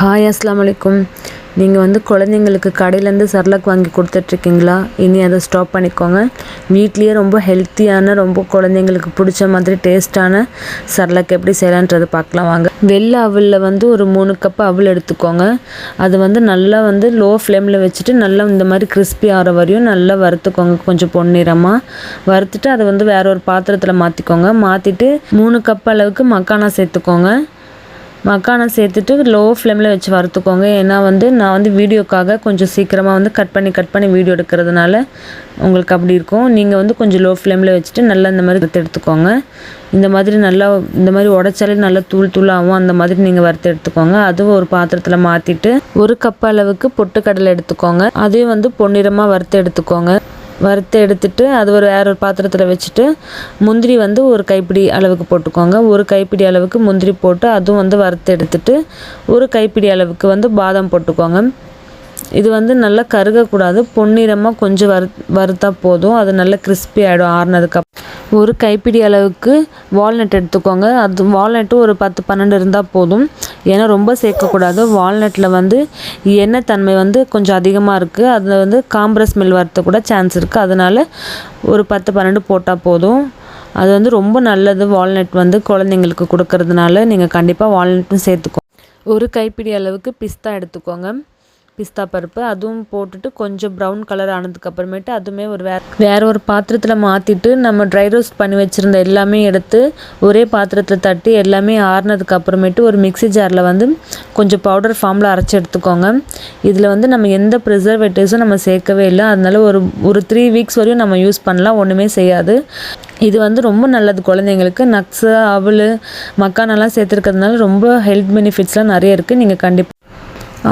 Hi அஸ்லாம் வலைக்கும் நீங்கள் வந்து குழந்தைங்களுக்கு கடையிலேருந்து சர்லக் வாங்கி கொடுத்துட்ருக்கீங்களா? இனி அதை ஸ்டாப் பண்ணிக்கோங்க. வீட்லேயே ரொம்ப ஹெல்த்தியான ரொம்ப குழந்தைங்களுக்கு பிடிச்ச மாதிரி டேஸ்ட்டான சர்லக் எப்படி செய்யலான்றது பார்க்கலாம் வாங்க. வெள்ளை அவலில் வந்து ஒரு மூணு கப் அவல் எடுத்துக்கோங்க. அது வந்து நல்லா வந்து லோ ஃப்ளேமில் வச்சுட்டு நல்லா இந்த மாதிரி கிறிஸ்பி ஆகிற வரையும் நல்லா வறுத்துக்கோங்க கொஞ்சம் பொன்னிறமாக வறுத்துட்டு அதை வந்து வேற ஒரு பாத்திரத்தில் மாற்றிக்கோங்க மாற்றிட்டு மூணு கப் அளவுக்கு மக்கானா சேர்த்துக்கோங்க. மக்கானை சேர்த்துட்டு லோ ஃப்ளேமில் வச்சு வறுத்துக்கோங்க. ஏன்னா வந்து நான் வந்து வீடியோக்காக கொஞ்சம் சீக்கிரமாக வந்து கட் பண்ணி கட் பண்ணி வீடியோ எடுக்கிறதுனால உங்களுக்கு அப்படி இருக்கும். நீங்கள் வந்து கொஞ்சம் லோ ஃப்ளேமில் வச்சுட்டு நல்லா இந்த மாதிரி வறுத்து எடுத்துக்கோங்க. இந்த மாதிரி நல்லா இந்த மாதிரி உடச்சாலே நல்லா தூள் தூளாகவும் அந்த மாதிரி நீங்கள் வறுத்து எடுத்துக்கோங்க. அதுவும் ஒரு பாத்திரத்தில் மாற்றிட்டு ஒரு கப் அளவுக்கு பொட்டுக்கடலை எடுத்துக்கோங்க. அதையும் வந்து பொன்னிறமாக வறுத்து எடுத்துக்கோங்க. வறுத்து எடுத்துட்டு அது ஒரு வேற ஒரு பாத்திரத்தில் வச்சுட்டு முந்திரி வந்து ஒரு கைப்பிடி அளவுக்கு போட்டுக்கோங்க. ஒரு கைப்பிடி அளவுக்கு முந்திரி போட்டு அதுவும் வந்து வறுத்து எடுத்துட்டு ஒரு கைப்பிடி அளவுக்கு வந்து பாதாம் போட்டுக்கோங்க. இது வந்து நல்லா கருகக்கூடாது. பொன்னிறமாக கொஞ்சம் வறு வறுத்தா போதும். அது நல்லா கிறிஸ்பி ஆகிடும் ஆறுனதுக்கப்புறம் ஒரு கைப்பிடி அளவுக்கு வால்நட் எடுத்துக்கோங்க. அது வால்நட்டும் ஒரு பத்து பன்னெண்டு இருந்தால் போதும். ஏன்னா ரொம்ப சேர்க்கக்கூடாது. வால்நட்டில் வந்து எண்ணெய் தன்மை வந்து கொஞ்சம் அதிகமாக இருக்குது அதில் வந்து காம்ப்ரஸ் மில் வரத்து கூட சான்ஸ் இருக்குது அதனால் ஒரு பத்து பன்னெண்டு போட்டால் போதும். அது வந்து ரொம்ப நல்லது. வால்நட் வந்து குழந்தைங்களுக்கு கொடுக்கறதுனால நீங்கள் கண்டிப்பாக வால்நட்டும் சேர்த்துக்கோ. ஒரு கைப்பிடி அளவுக்கு பிஸ்தா எடுத்துக்கோங்க. பிஸ்தா பருப்பு அதுவும் போட்டுட்டு கொஞ்சம் ப்ரௌன் கலர் ஆனதுக்கப்புறமேட்டு அதுவுமே ஒரு வேற வேற ஒரு பாத்திரத்தில் மாற்றிட்டு நம்ம ட்ரை ரோஸ்ட் பண்ணி வச்சுருந்த எல்லாமே எடுத்து ஒரே பாத்திரத்தில் தட்டி எல்லாமே ஆறுனதுக்கு அப்புறமேட்டு ஒரு மிக்ஸி ஜாரில் வந்து கொஞ்சம் பவுடர் ஃபார்மில் அரைச்சி எடுத்துக்கோங்க. இதில் வந்து நம்ம எந்த ப்ரிசர்வேட்டிவ்ஸும் நம்ம சேர்க்கவே இல்லை. அதனால ஒரு ஒரு த்ரீ வீக்ஸ் வரையும் நம்ம யூஸ் பண்ணலாம். ஒன்றுமே செய்யாது. இது வந்து ரொம்ப நல்லது குழந்தைங்களுக்கு. நக்ஸு அவல் மக்கானெல்லாம் சேர்த்துருக்கிறதுனால ரொம்ப ஹெல்த் பெனிஃபிட்ஸ்லாம் நிறைய இருக்குது நீங்கள் கண்டிப்பாக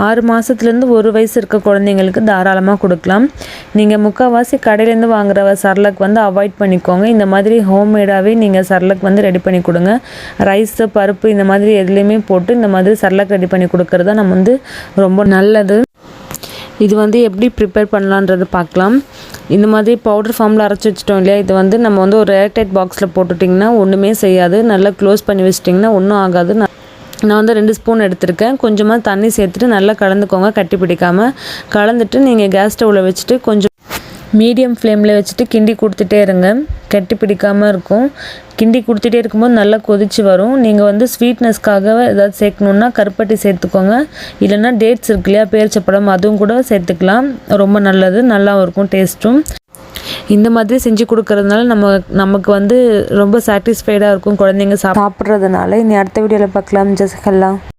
ஆறு மாதத்துலேருந்து ஒரு வயசு இருக்க குழந்தைங்களுக்கு தாராளமாக கொடுக்கலாம். நீங்கள் முக்கால்வாசி கடையிலேருந்து வாங்குற சர்லக் வந்து அவாய்ட் பண்ணிக்கோங்க. இந்த மாதிரி ஹோம்மேடாகவே நீங்கள் சர்லக் வந்து ரெடி பண்ணி கொடுங்க. ரைஸு பருப்பு இந்த மாதிரி எதுலேயுமே போட்டு இந்த மாதிரி சர்லக் ரெடி பண்ணி கொடுக்குறது தான் நம்ம வந்து ரொம்ப நல்லது. இது வந்து எப்படி ப்ரிப்பேர் பண்ணலான்றது பார்க்கலாம். இந்த மாதிரி பவுடர் ஃபார்மில் அரைச்சி வச்சிட்டோம் இல்லையா? இது வந்து நம்ம வந்து ஒரு ஏர்டைட் பாக்ஸில் போட்டுட்டிங்கன்னா ஒன்றுமே செய்யாது. நல்லா க்ளோஸ் பண்ணி வச்சிட்டிங்கன்னா ஒன்றும் ஆகாது. நான் வந்து ரெண்டு ஸ்பூன் எடுத்திருக்கேன். கொஞ்சமாக தண்ணி சேர்த்துட்டு நல்லா கலந்துக்கோங்க கட்டி பிடிக்காமல் கலந்துட்டு நீங்கள் கேஸ் ஸ்டவ்வில் வச்சுட்டு கொஞ்சம் மீடியம் ஃப்ளேமில் வச்சுட்டு கிண்டி கொடுத்துட்டே இருங்க. கட்டி பிடிக்காமல் இருக்கும். கிண்டி கொடுத்துட்டே இருக்கும்போது நல்லா கொதிச்சு வரும். நீங்கள் வந்து ஸ்வீட்னஸ்க்காக ஏதாவது சேர்க்கணுன்னா கருப்பட்டி சேர்த்துக்கோங்க. இல்லைன்னா டேட்ஸ் இருக்கு இல்லையா பேரிச்சப்பழம் அதுவும் கூட சேர்த்துக்கலாம். ரொம்ப நல்லது நல்லாவும் இருக்கும் டேஸ்ட்டும் இந்த மாதிரி செஞ்சு கொடுக்கறதுனால நம்ம நமக்கு வந்து ரொம்ப சாட்டிஸ்ஃபைடாக இருக்கும் குழந்தைங்க சாப்பிட்றதுனால. இனி அடுத்த வீடியோவில் பார்க்கலாம். ஜசகல்லா